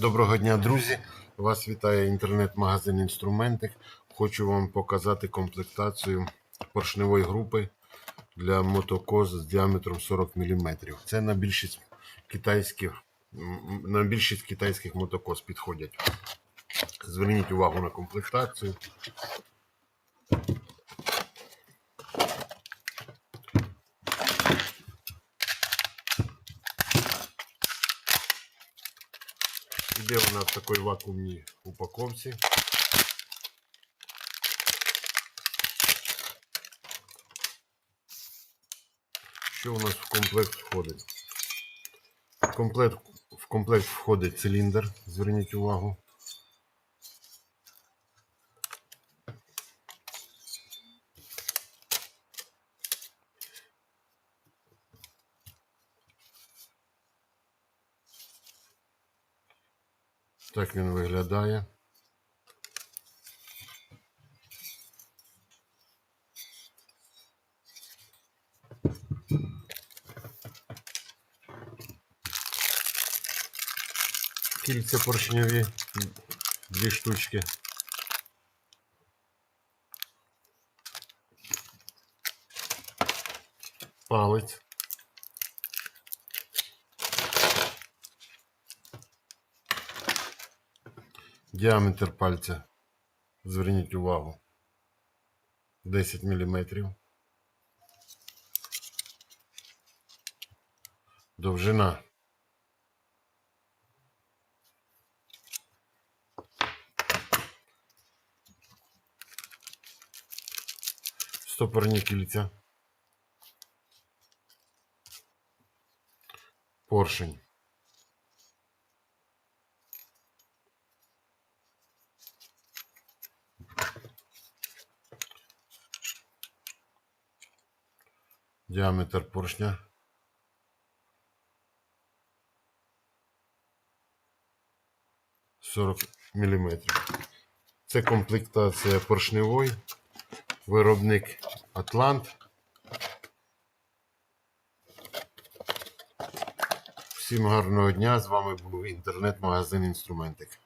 Доброго дня, друзі! Вас вітає інтернет-магазин Інструментик. Хочу вам показати комплектацію поршневої групи для мотокоз з діаметром 40 мм. Це на більшість китайських, на більшість китайських мотокоз підходять. Зверніть увагу на комплектацію. Іде вона в такій вакуумній упаковці. Що у нас в комплект входить? В комплект, в комплект входить циліндр, зверніть увагу. Так він виглядає. Кільця поршневі, дві штучки. Палець. Діаметр пальця. Зверніть увагу. 10 мм. Довжина. Стопорні кільця. Поршень. Діаметр поршня. Сорок міліметрів. Це комплектація поршневої. Виробник Атлант. Всім гарного дня. З вами був інтернет-магазин Інструментик.